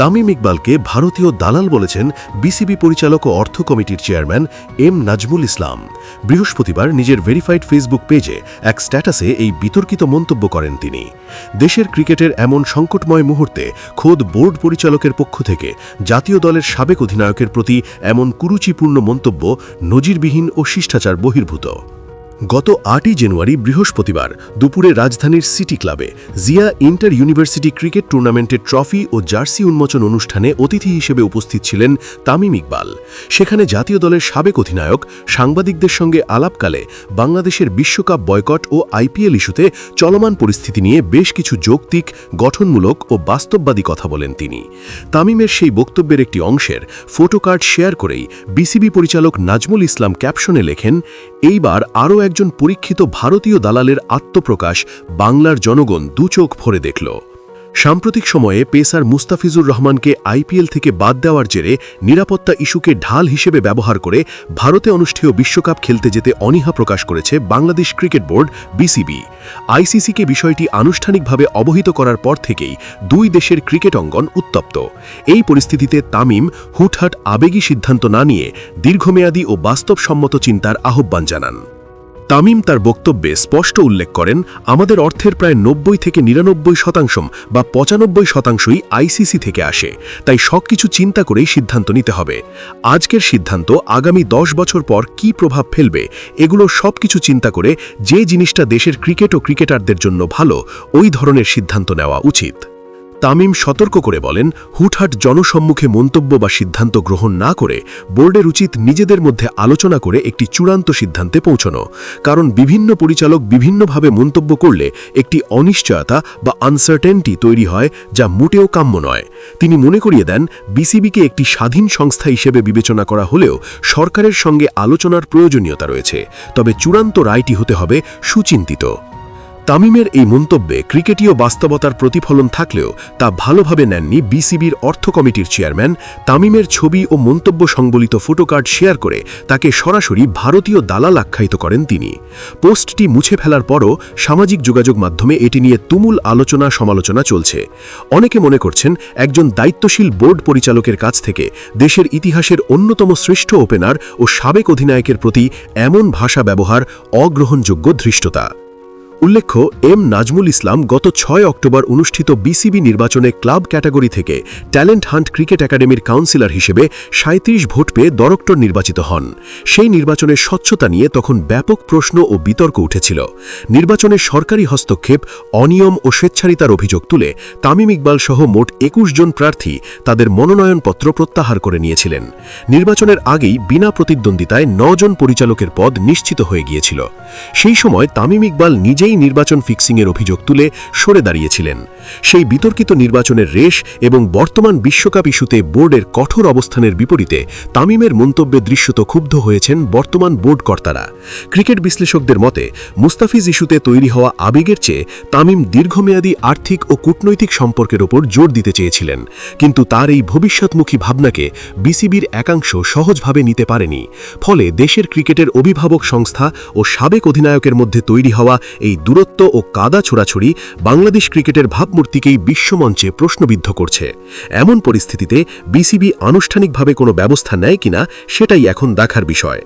তামিম ইকবালকে ভারতীয় দালাল বলেছেন বিসিবি পরিচালক ও অর্থ কমিটির চেয়ারম্যান এম নাজমুল ইসলাম। বৃহস্পতিবার নিজের ভেরিফাইড ফেসবুক পেজে এক স্ট্যাটাসে এই বিতর্কিত মন্তব্য করেন তিনি। দেশের ক্রিকেটের এমন সংকটময় মুহূর্তে খোদ বোর্ড পরিচালকের পক্ষ থেকে জাতীয় দলের সাবেক অধিনায়কের প্রতি এমন কুরুচিপূর্ণ মন্তব্য নজিরবিহীন ও শিষ্টাচার বহির্ভূত। গত আটই জানুয়ারি বৃহস্পতিবার দুপুরে রাজধানীর সিটি ক্লাবে জিয়া ইন্টার ইউনিভার্সিটি ক্রিকেট টুর্নামেন্টের ট্রফি ও জার্সি উন্মোচন অনুষ্ঠানে অতিথি হিসেবে উপস্থিত ছিলেন তামিম ইকবাল। সেখানে জাতীয় দলের সাবেক অধিনায়ক, সাংবাদিকদের সঙ্গে আলাপকালে বাংলাদেশের বিশ্বকাপ বয়কট ও আইপিএল ইস্যুতে চলমান পরিস্থিতি নিয়ে বেশ কিছু যৌক্তিক, গঠনমূলক ও বাস্তববাদী কথা বলেন তিনি। তামিমের সেই বক্তব্যের একটি অংশের ফটোকার্ড শেয়ার করেই বিসিবি পরিচালক নাজমুল ইসলাম ক্যাপশনে লেখেন, এইবার আরও একজন পরীক্ষিত ভারতীয় দালালের আত্মপ্রকাশ বাংলার জনগণ দুচোখ ভরে দেখল। সাম্প্রতিক সময়ে পেসার মুস্তাফিজুর রহমানকে আইপিএল থেকে বাদ দেওয়ার জেরে নিরাপত্তা ইস্যুকে ঢাল হিসেবে ব্যবহার করে ভারতে অনুষ্ঠেয় বিশ্বকাপ খেলতে যেতে অনীহা প্রকাশ করেছে বাংলাদেশ ক্রিকেট বোর্ড, বিসিবি। আইসিসিকে বিষয়টি আনুষ্ঠানিকভাবে অবহিত করার পর থেকেই দুই দেশের ক্রিকেট অঙ্গন উত্তপ্ত। এই পরিস্থিতিতে তামিম হুটহাট আবেগী সিদ্ধান্ত না নিয়ে দীর্ঘমেয়াদী ও বাস্তবসম্মত চিন্তার আহ্বান জানান। তামিম তার বক্তব্যে স্পষ্ট উল্লেখ করেন, আমাদের অর্থের প্রায় নব্বই থেকে নিরানব্বই শতাংশ বা পঁচানব্বই শতাংশই আইসিসি থেকে আসে, তাই সবকিছু চিন্তা করেই সিদ্ধান্ত নিতে হবে। আজকের সিদ্ধান্ত আগামী দশ বছর পর কি প্রভাব ফেলবে, এগুলো সবকিছু চিন্তা করে যে জিনিসটা দেশের ক্রিকেট ও ক্রিকেটারদের জন্য ভালো, ওই ধরনের সিদ্ধান্ত নেওয়া উচিত। তামিম সতর্ক করে বলেন, হুটহাট জনসম্মুখে মন্তব্য বা সিদ্ধান্ত গ্রহণ না করে বোর্ডের উচিত নিজেদের মধ্যে আলোচনা করে একটি চূড়ান্ত সিদ্ধান্তে পৌঁছানো। কারণ বিভিন্ন পরিচালক বিভিন্নভাবে মন্তব্য করলে একটি অনিশ্চয়তা বা আনসার্টেনটি তৈরি হয় যা মোটেও কাম্য নয়। তিনি মনে করিয়ে দেন, বিসিবিকে একটি স্বাধীন সংস্থা হিসেবে বিবেচনা করা হলেও সরকারের সঙ্গে আলোচনার প্রয়োজনীয়তা রয়েছে। তবে চূড়ান্ত রায়টি হতে হবে সুচিন্তিত। তামিমের এই মন্তব্যে ক্রিকেটীয় বাস্তবতার প্রতিফলন থাকলেও তা ভালোভাবে নেননি বিসিবির অর্থ কমিটির চেয়ারম্যান। তামিমের ছবি ও মন্তব্য সংবলিত ফটোকার্ড শেয়ার করে তাকে সরাসরি ভারতীয় দালাল আখ্যায়িত করেন তিনি। পোস্টটি মুছে ফেলার পরও সামাজিক যোগাযোগ মাধ্যমে এটি নিয়ে তুমুল আলোচনা সমালোচনা চলছে। অনেকে মনে করছেন একজন দায়িত্বশীল বোর্ড পরিচালকের কাছ থেকে দেশের ইতিহাসের অন্যতম শ্রেষ্ঠ ওপেনার ও সাবেক অধিনায়কের প্রতি এমন ভাষা ব্যবহার অগ্রহণযোগ্য ধৃষ্টতা। উল্লেখ্য, এম নাজমুল ইসলাম গত ছয় অক্টোবর অনুষ্ঠিত বিসিবি নির্বাচনে ক্লাব ক্যাটাগরি থেকে ট্যালেন্ট হান্ট ক্রিকেট একাডেমির কাউন্সিলর হিসেবে সাঁত্রিশ ভোট পেয়ে দরক্টর নির্বাচিত হন। সেই নির্বাচনের স্বচ্ছতা নিয়ে তখন ব্যাপক প্রশ্ন ও বিতর্ক উঠেছিল। নির্বাচনে সরকারি হস্তক্ষেপ, অনিয়ম ও স্বেচ্ছারিতার অভিযোগ তুলে তামিম ইকবাল সহ মোট একুশ জন প্রার্থী তাদের মনোনয়নপত্র প্রত্যাহার করে নিয়েছিলেন। নির্বাচনের আগেই বিনা প্রতিদ্বন্দ্বিতায় নজন পরিচালকের পদ নিশ্চিত হয়ে গিয়েছিল। সেই সময় তামিম ইকবাল নিজেই নিজেই নির্বাচন ফিক্সিংয়ের অভিযোগ তুলে সরে দাঁড়িয়েছিলেন। সেই বিতর্কিত নির্বাচনের রেশ এবং বর্তমান বিশ্বকাপ ইস্যুতে বোর্ডের কঠোর অবস্থানের বিপরীতে তামিমের মন্তব্যে দৃশ্যত ক্ষুব্ধ হয়েছেন বর্তমান বোর্ড কর্তারা। ক্রিকেট বিশ্লেষকদের মতে, মুস্তাফিজ ইস্যুতে তৈরি হওয়া আবেগের চেয়ে তামিম দীর্ঘমেয়াদী আর্থিক ও কূটনৈতিক সম্পর্কের ওপর জোর দিতে চেয়েছিলেন। কিন্তু তার এই ভবিষ্যৎমুখী ভাবনাকে বিসিবির একাংশ সহজভাবে নিতে পারেনি। ফলে দেশের ক্রিকেটের অভিভাবক সংস্থা ও সাবেক অধিনায়কের মধ্যে তৈরি হওয়া এই দূরত্ব ও কাদা ছোড়াছড়ি বাংলাদেশ ক্রিকেটের ভাবমূর্তিকেই বিশ্বমঞ্চে প্রশ্নবিদ্ধ করছে। এমন পরিস্থিতিতে বিসিবি আনুষ্ঠানিকভাবে কোনো ব্যবস্থা নেয় কিনা সেটাই এখন দেখার বিষয়।